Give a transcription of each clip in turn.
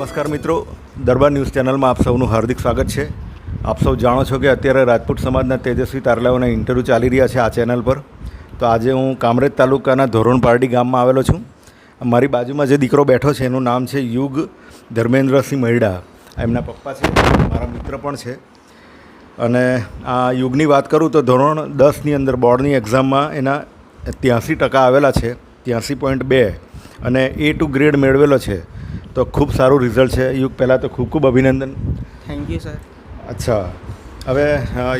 નમસ્કાર મિત્રો. દરબાર ન્યૂઝ ચેનલમાં આપ સૌનું હાર્દિક સ્વાગત છે. આપ સૌ જાણો છો કે અત્યારે રાજપૂત સમાજના તેજસ્વી તારલાઓના ઇન્ટરવ્યૂ ચાલી રહ્યા છે આ ચેનલ પર. તો આજે હું કામરેજ તાલુકાના ધોરણ પારડી ગામમાં આવેલો છું. મારી બાજુમાં જે દીકરો બેઠો છે, એનું નામ છે યુગ ધર્મેન્દ્રસિંહ મહિડા એમના પપ્પા છે, મારા મિત્ર પણ છે. અને આ યુગની વાત કરું તો ધોરણ દસની અંદર બોર્ડની એક્ઝામમાં એના ત્યાંસી ટકા આવેલા છે, ત્યાંસી પોઈન્ટ બે. અને એ ટુ ગ્રેડ મેળવેલો છે. તો ખૂબ સારું રિઝલ્ટ છે. યુગ પહેલાં તો ખૂબ ખૂબ અભિનંદન. થેન્ક યુ સર અચ્છા. હવે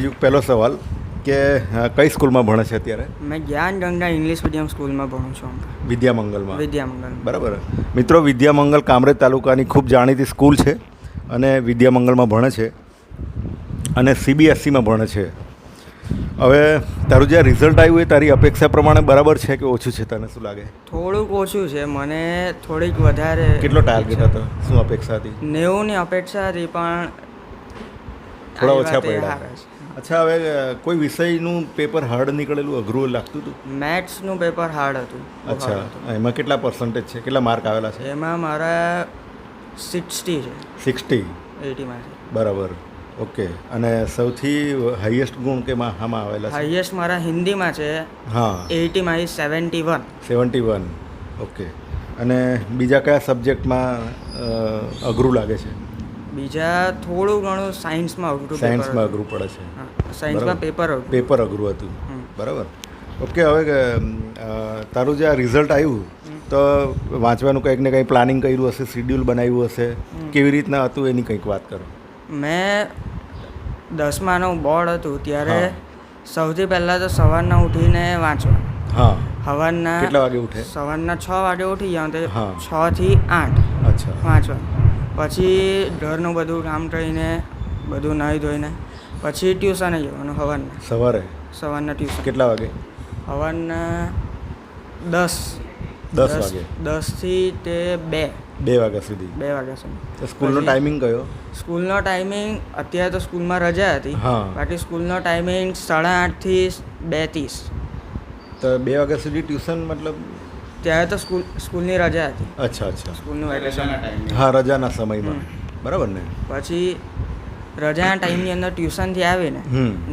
યુગ પહેલો સવાલ કે કઈ સ્કૂલમાં ભણે છે અત્યારે? મેં જ્ઞાન ગંગા ઇંગ્લિશ મીડિયમ સ્કૂલમાં ભણું છું વિદ્યામંગલમાં? વિદ્યામંગલ. બરાબર. મિત્રો વિદ્યામંગલ કામરેજ તાલુકાની ખૂબ જાણીતી સ્કૂલ છે અને વિદ્યામંગલમાં ભણે છે અને સીબીએસસીમાં ભણે છે. હવે તારું જે રિઝલ્ટ આવ્યું એ તારી અપેક્ષા પ્રમાણે બરાબર છે કે ઓછું છે તને શું લાગે? થોડુંક ઓછું છે. મને થોડીક વધારે કેટલો ટાર્ગેટ હતો? શું અપેક્ષા હતી? નેવુંની અપેક્ષા હતી પણ થોડા ઓછા પડ્યા. અચ્છા હવે કોઈ વિષયનું પેપર હાર્ડ નીકળેલું અઘરું લાગતું હતું? મેથ્સનું પેપર હાર્ડ હતું. અચ્છા એમાં કેટલા પર્સન્ટેજ છે? કેટલા માર્ક આવેલા છે? એમાં મારા સિક્સટી છે. સિક્સટી એટીમાંથી. બરાબર. ઓકે. અને સૌથી હાઈએસ્ટ ગુણ કે હામાં આવેલા છે? હાઈએસ્ટ મારા હિન્દીમાં છે હા. એટીમાંથી seventy one. Seventy one. Okay. અને બીજા કયા સબ્જેક્ટમાં અઘરું લાગે છે? બીજા થોડું ઘણું સાયન્સમાં અઘરું સાયન્સમાં અઘરું પડે છે. સાયન્સમાં પેપર પેપર અઘરું હતું. બરાબર? ઓકે હવે તારું જે આ રિઝલ્ટ આવ્યું તો વાંચવાનું કંઈક ને કંઈ પ્લાનિંગ કર્યું હશે શિડ્યુલ બનાવ્યું હશે કેવી રીતના હતું એની કંઈક વાત કરો. મેં દસમાનું બોર્ડ હતું ત્યારે સૌથી પહેલાં તો સવારના ઉઠીને વાંચવાનું હા. સવારના કેટલા વાગે ઉઠે? સવારના છ વાગે ઉઠી જાઉં તો છ થી આઠ અચ્છા. વાંચવાનું પછી ઘરનું બધું કામ કરીને બધું નાહી ધોઈને પછી ટ્યુશને જવાનું સવારના સવારે? સવારના ટ્યુશન. કેટલા વાગે? સવારના દસ. દસ વાગે. દસથી તે બે. બે વાગ્યા સુધી. બે વાગ્યા સુધી. સ્કૂલનો ટાઈમિંગ કયો? સ્કૂલનો ટાઈમિંગ અત્યારે તો સ્કૂલમાં રજા હતી. હા. બાકી સ્કૂલનો ટાઈમિંગ સાડા આઠથી બે ત્રીસ તો બે વાગ્યા સુધી ટ્યુશન મતલબ? ત્યારે તો સ્કૂલ સ્કૂલની રજા હતી. અચ્છા અચ્છા. સ્કૂલનું વેકેશન હા રજાના સમયમાં. બરાબર ને? પછી રજાના ટાઈમની અંદર ટ્યુશનથી આવીને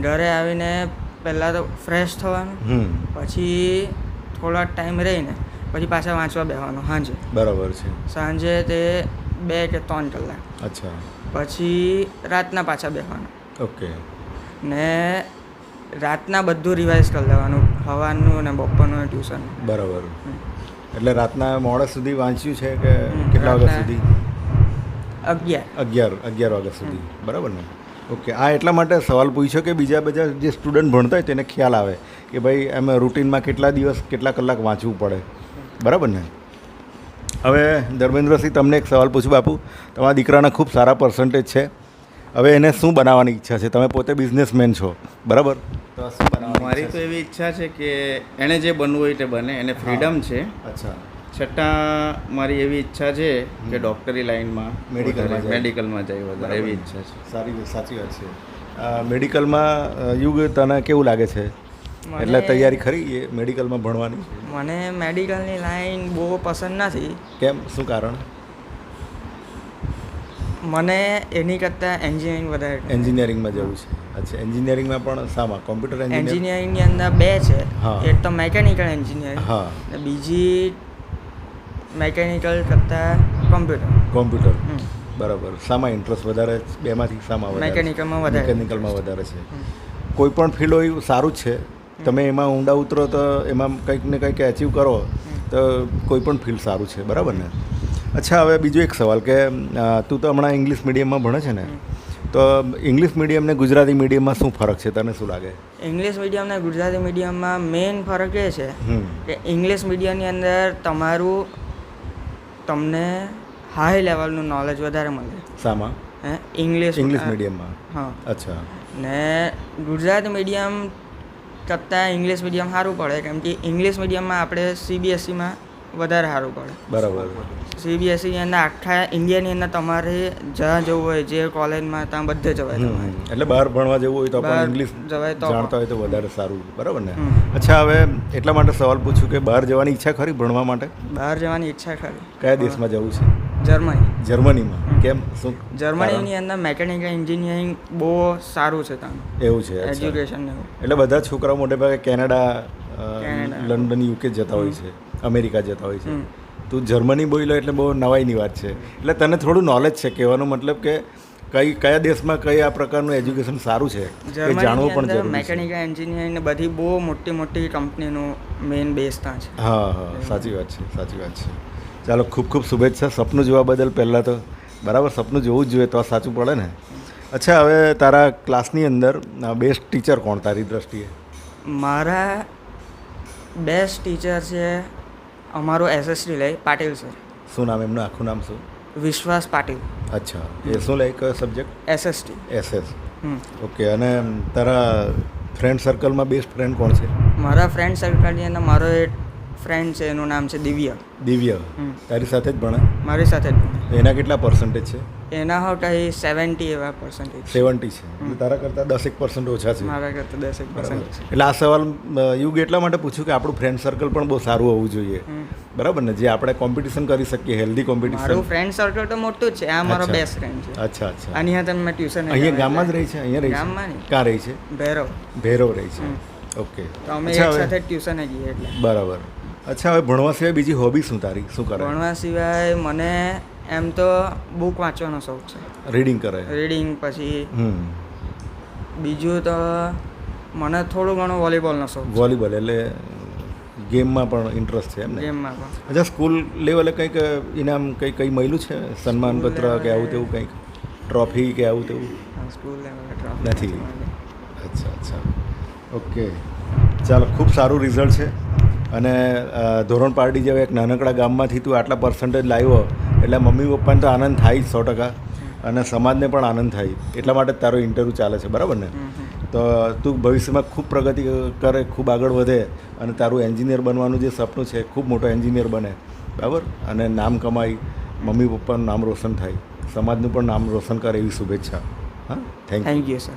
ઘરે આવીને પહેલાં તો ફ્રેશ થવાનું. પછી થોડા ટાઈમ રહીને પછી પાછા વાંચવા બેસવાનું સાંજે. બરાબર છે. સાંજે તે બે કે ત્રણ કલાક. અચ્છા. પછી રાતના પાછા બેસવાનું ઓકે. ને રાતના બધું રિવાઇઝ કરી લેવાનું હવાનું ને બપોરનું ટ્યુશન બરાબર. એટલે રાતના મોડા સુધી વાંચ્યું છે કે કેટલા વાગ્યા સુધી? અગિયાર. અગિયાર અગિયાર વાગ્યા સુધી. બરાબર ને? ઓકે આ એટલા માટે સવાલ પૂછ્યો કે બીજા બધા જે સ્ટુડન્ટ ભણતા હોય તેને ખ્યાલ આવે કે ભાઈ એમ રૂટીનમાં કેટલા દિવસ કેટલા કલાક વાંચવું પડે? બરાબર ને? હવે ધર્મેન્દ્રસિંહ તમને એક સવાલ પૂછું બાપુ. તમારા દીકરાના ખૂબ સારા પર્સન્ટેજ છે. હવે એને શું બનાવવાની ઈચ્છા છે? તમે પોતે બિઝનેસમેન છો. બરાબર? તો શું બનાવવાની મારી તો એવી ઈચ્છા છે કે એણે જે બનવું હોય તે બને. એને ફ્રીડમ છે? અચ્છા. છતાં મારી એવી ઈચ્છા છે કે ડૉક્ટરી લાઇનમાં મેડિકલમાં. મેડિકલમાં જાય. વધારે એવી ઈચ્છા છે. સારી સાચી વાત છે. મેડિકલમાં યુગ તને કેવું લાગે છે? એટલે તૈયારી ખરી એ મેડિકલમાં ભણવાની? મને મેડિકલની લાઈન બહુ પસંદ નથી. કેમ? શું કારણ? મને એની કરતાં એન્જિનિયરિંગ વધારે એન્જિનિયરિંગમાં જવું છે. અચ્છા એન્જિનિયરિંગમાં પણ સામા કોમ્પ્યુટર એન્જિનિયર? એન્જિનિયરિંગની અંદર બે છે. એક તો મેકેનિકલ એન્જિનિયરિંગ હા. બીજી મેકેનિકલ કરતાં કોમ્પ્યુટર. કોમ્પ્યુટર. બરાબર. સામા ઇન્ટરેસ્ટ વધારે બેમાંથી સામા વધારે મેકેનિકલમાં વધારે. મેકેનિકલમાં વધારે છે. કોઈ પણ ફિલ્ડ હોય સારું જ છે. તમે એમાં ઊંડા ઉતરો તો એમાં કંઈક ને કંઈક એચિવ કરો તો કોઈ પણ ફિલ્ડ સારું છે બરાબર ને? અચ્છા હવે બીજો એક સવાલ કે તું તો હમણાં ઇંગ્લિશ મીડિયમમાં ભણે છે ને? તો ઇંગ્લિશ મીડિયમ ને ગુજરાતી મીડિયમમાં શું ફરક છે? તને શું લાગે? ઇંગ્લિશ મીડિયમ ને ગુજરાતી મીડિયમમાં મેઇન ફરક એ છે કે ઇંગ્લિશ મીડિયમની અંદર તમારું તમને હાઈ લેવલનું નોલેજ વધારે મળે. શામાં? હે? ઇંગ્લિશ ઇંગ્લિશ મીડિયમમાં હા. અચ્છા. ને ગુજરાતી મીડિયમ કરતાં ઇંગ્લિશ મીડિયમ સારું પડે કેમ કે ઇંગ્લિશ મીડિયમમાં આપણે સીબીએસસીમાં વધારે સારું પડે. બરાબર. સીબીએસસીની અંદર આખા ઇન્ડિયાની અંદર તમારે જ્યાં જવું હોય જે કોલેજમાં ત્યાં બધે જવાય. એટલે બહાર ભણવા જવું હોય તો પણ ઇંગ્લિશ જવાય તો જાણતા હોય તો વધારે સારું બરાબર ને? અચ્છા હવે એટલા માટે સવાલ પૂછ્યું કે બહાર જવાની ઈચ્છા ખરી ભણવા માટે? બહાર જવાની ઈચ્છા ખરી. કયા દેશમાં જવું છે? જર્મની. જર્મનીમાં. કેમ? શું જર્મનીની અંદર મેકેનિકલ એન્જિનિયરિંગ બહુ સારું છે ત્યાં. એવું છે એજ્યુકેશન એટલે બધા છોકરાઓ મોટે ભાગે કેનેડા લંડન યુકે જતા હોય છે અમેરિકા જતા હોય છે. તું જર્મની બોલ્યો એટલે બહુ નવાઈની વાત છે. એટલે તને થોડું નોલેજ છે કહેવાનો મતલબ કે કઈ કયા દેશમાં કઈ આ પ્રકારનું એજ્યુકેશન સારું છે એ જાણવું પણ જરૂરી છે. મેકેનિકલ એન્જિનિયરિંગ ને બધી બહુ મોટી મોટી કંપનીનું મેઇન બેઝ ત્યાં છે. હા હા. સાચી વાત છે સાચી વાત છે. ચાલો ખૂબ ખૂબ શુભેચ્છા. સપનું જોવા બદલ પહેલાં તો બરાબર સપનું જોવું જ જોઈએ તો સાચું પડે ને? અચ્છા હવે તારા ક્લાસની અંદર બેસ્ટ ટીચર કોણ તારી દ્રષ્ટિએ? મારા બેસ્ટ ટીચર છે અમારો એસએસટી લઈ પાટીલ સર શું નામ એમનું? આખું નામ શું? વિશ્વાસ પાટીલ. અચ્છા. એ શું લે કયો સબ્જેક્ટ એસએસટી એસએસ ઓકે અને તારા ફ્રેન્ડ સર્કલમાં બેસ્ટ ફ્રેન્ડ કોણ છે? મારા ફ્રેન્ડ સર્કલની અંદર મારો એક ફ્રેન્ડ છે એનું નામ છે દિવ્ય. દિવ્ય. તારી સાથે જ ભણે? મારી સાથે જ ભણે. એના કેટલા પર્સન્ટેજ છે? એના હોટા એ સેવન્ટી એવા પર્સન્ટેજ સેવન્ટી છે. તારા કરતાં દસેક પર્સન્ટ ઓછા છે. મારા કરતાં દસેક પર્સન્ટ એટલે આ સવાલ યુગ એટલા માટે પૂછ્યું કે આપણું ફ્રેન્ડ સર્કલ પણ બહુ સારું હોવું જોઈએ. બરાબર ને? જે આપણે કોમ્પિટિશન કરી શકીએ હેલ્ધી મારું કોમ્પિટિશન ફ્રેન્ડ સર્કલ તો મોટું જ છે. આ મારો બેસ્ટ ફ્રેન્ડ છે. અચ્છા અચ્છા. અહીંયા તમે મેં ટ્યુશન અહીંયા ગામમાં જ રહી છે? અહીંયા રહી છે? ગામમાં ક્યાં રહી છે? ભૈરવ. ભેરવ રહી છે. ઓકે. તો અમે એક સાથે ટ્યુશન જઈએ એટલે. બરાબર. અચ્છા હવે ભણવા સિવાય બીજી હોબી શું તારી? શું કરે? ભણવા સિવાય મને એમ તો બુક વાંચવાનો શોખ છે. રીડિંગ કરે. રીડિંગ પછી બીજું તો મને થોડું ઘણું વોલીબોલનો શોખ વોલીબોલ એટલે ગેમમાં પણ ઇન્ટરેસ્ટ છે એમ ને? ગેમમાં પણ. અચ્છા સ્કૂલ લેવલે કંઈક ઇનામ કંઈ કંઈ મળ્યું છે? સન્માનપત્ર કે આવું તેવું કંઈક? ટ્રોફી કે આવું તેવું? સ્કૂલ નથી. અચ્છા અચ્છા. ઓકે ચાલો ખૂબ સારું રિઝલ્ટ છે. અને ધોરણ પાર્ટી જેવા એક નાનકડા ગામમાંથી તું આટલા પર્સન્ટેજ લાવ્યો એટલે મમ્મી પપ્પાને તો આનંદ થાય જ સો ટકા. અને સમાજને પણ આનંદ થાય. એટલા માટે તારો ઇન્ટરવ્યૂ ચાલે છે બરાબર ને? તો તું ભવિષ્યમાં ખૂબ પ્રગતિ કરે ખૂબ આગળ વધે અને તારું એન્જિનિયર બનવાનું જે સપનું છે ખૂબ મોટો એન્જિનિયર બને. બરાબર? અને નામ કમાઈ મમ્મી પપ્પાનું નામ રોશન થાય. સમાજનું પણ નામ રોશન કરે એવી શુભેચ્છા. હા? Thank you thank you sir